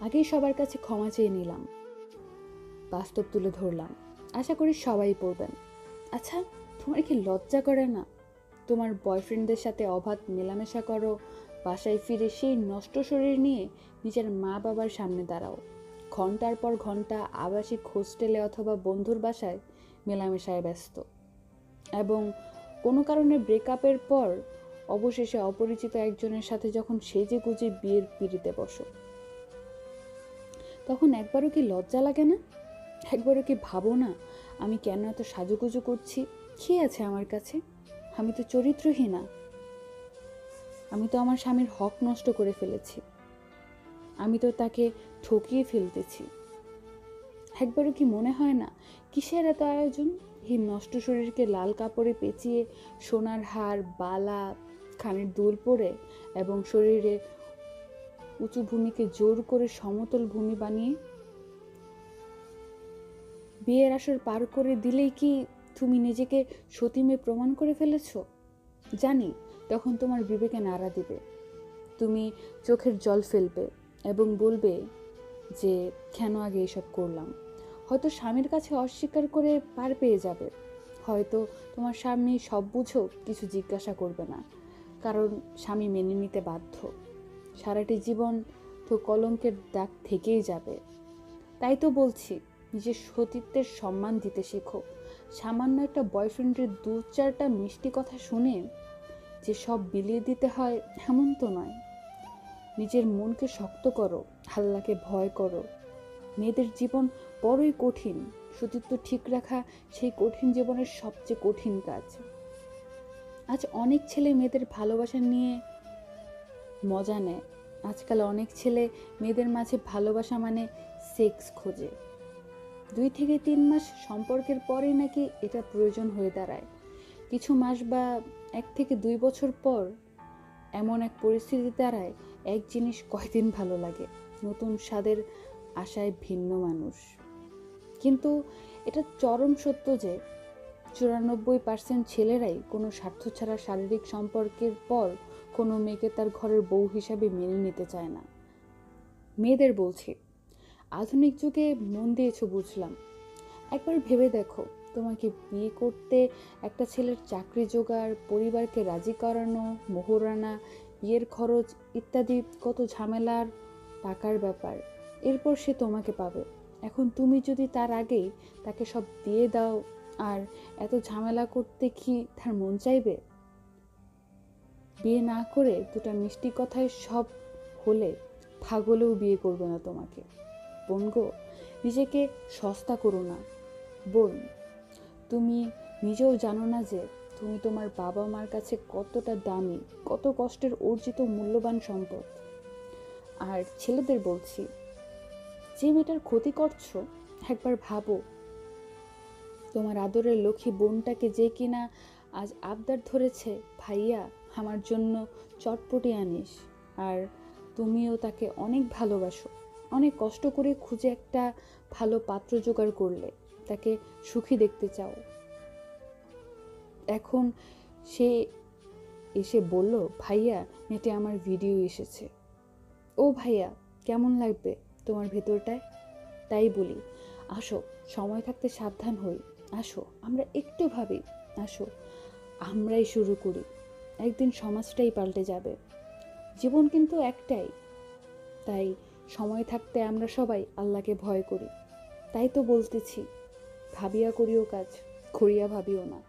আগেই সবার কাছে ক্ষমা চেয়ে নিলাম। বাস্তব তুলে ধরলাম। আশা করি সবাই পড়বেন। আচ্ছা তোমার কি লজ্জা করে না? তোমার বয়ফ্রেন্ডদের সাথে অবাধ মেলামেশা করো, বাসায় ফিরে সেই নষ্ট শরীর নিয়ে নিজের মা বাবার সামনে দাঁড়াও। ঘণ্টার পর ঘণ্টা আবাসিক হোস্টেলে অথবা বন্ধুর বাসায় মেলামেশায় ব্যস্ত। এবং কোনো কারণে ব্রেকআপের পর অবশেষে অপরিচিত একজনের সাথে যখন সেজে গুজে বিয়ের পিড়িতে বসো। তখন একবারও কি লজ্জা লাগে না? একবারও কি ভাবো না আমি কেন এত সাজুগুজু করছি? কি আছে আমার কাছে? আমি তো চরিত্রহীনা আমি তো আমার স্বামীর হক নষ্ট করে ফেলেছি। আমি তো তাকে ঠকিয়ে ফেলতেছি। একবারও কি মনে হয় না কিসের এত আয়োজন? এই নষ্ট শরীরকে লাল কাপড়ে পেঁচিয়ে সোনার হার, বালা খানের দুল পরে এবং শরীরে উঁচু ভূমিকে জোর করে সমতল ভূমি বানিয়ে বিয়ের আসর পার করে দিলেই কি তুমি নিজেকে সতীমে প্রমাণ করে ফেলেছ? জানি, তখন তোমার বিবেকে নাড়া দিবে। তুমি চোখের জল ফেলবে এবং বলবে যে, কেন আগে এসব করলাম? হয়তো স্বামীর কাছে অস্বীকার করে পার পেয়ে যাবে। হয়তো তোমার স্বামী সব বুঝো, কিছু জিজ্ঞাসা করবে না। কারণ স্বামী মেনে নিতে বাধ্য। সারাটি জীবন তো কলঙ্কের দাগ থেকেই যাবে। তাই তো বলছি, নিজের সতীত্বের সম্মান দিতে শেখো। সামান্য একটা বয়ফ্রেন্ডের দু চারটা মিষ্টি কথা শুনে যে সব বিলিয়ে দিতে হয় এমন তো নয়। নিজের মনকে শক্ত করো, আল্লাহকে ভয় করো। মেয়েদের জীবন বড়ই কঠিন, সতীত্ব ঠিক রাখা সেই কঠিন জীবনের সবচেয়ে কঠিন কাজ। আজ অনেক ছেলে মেয়েদের ভালোবাসা নিয়ে মজা নেয়। আজকাল অনেক ছেলে মেয়েদের মাঝে ভালোবাসা মানে সেক্স খোঁজে। দুই থেকে তিন মাস সম্পর্কের পরেই নাকি এটা প্রয়োজন হয়ে দাঁড়ায়। কিছু মাস বা এক থেকে দুই বছর পর এমন এক পরিস্থিতি দাঁড়ায়, এক জিনিস কয়দিন ভালো লাগে। নতুন স্বাদের আশায় ভিন্ন মানুষ। কিন্তু এটা চরম সত্য যে চুরানব্বই পার্সেন্ট ছেলেরাই কোনো স্বার্থ ছাড়া শারীরিক সম্পর্কের পর কোনো মেয়েকে তার ঘরের বউ হিসাবে মেনে নিতে চায় না। মেয়েদের বলছি, আধুনিক যুগে মন দিয়েছ বুঝলাম। একবার ভেবে দেখো, তোমাকে বিয়ে করতে একটা ছেলের চাকরি জোগাড়, পরিবারকে রাজি করানো, মোহরানা বিয়ের খরচ ইত্যাদি কত ঝামেলার টাকার ব্যাপার। এরপর সে তোমাকে পাবে। এখন তুমি যদি তার আগেই তাকে সব দিয়ে দাও, আর এত ঝামেলা করতে কি তার মন চাইবে? বিয়ে না করে দুটা মিষ্টি কথায় সব হলে পাগলেও বিয়ে করবে না তোমাকে। বোন গো, নিজেকে সস্তা করো না। বোন, তুমি নিজেও জানো না যে তুমি তোমার বাবা মার কাছে কতটা দামি, কত কষ্টের অর্জিত মূল্যবান সম্পদ। আর ছেলেদের বলছি, যে মেয়েটার ক্ষতি করছ, একবার ভাবো। তোমার আদরের লক্ষ্মী বোনটাকে যে কিনা আজ আবদার ধরেছে, ভাইয়া, আমার জন্য চটপটি আনিস, আর তুমিও তাকে অনেক ভালোবাসো। অনেক কষ্ট করে খুঁজে একটা ভালো পাত্র জোগাড় করলে, তাকে সুখী দেখতে চাও। এখন সে এসে বলল, ভাইয়া, নেটে আমার ভিডিও এসেছে। ও ভাইয়া, কেমন লাগবে তোমার ভেতরটায়? তাই বলি, আসো, সময় থাকতে সাবধান হই, আসো, আমরা একটু ভাবি, আসো। আমরাই শুরু করি। একদিন সমাজটাই পাল্টে যাবে। জীবন কিন্তু একটাই। তাই সময় থাকতে আমরা সবাই আল্লাহকে ভয় করি। তাই তো বলতেছি, ভাবিয়া করিও কাজ করিয়া ভাবিও না।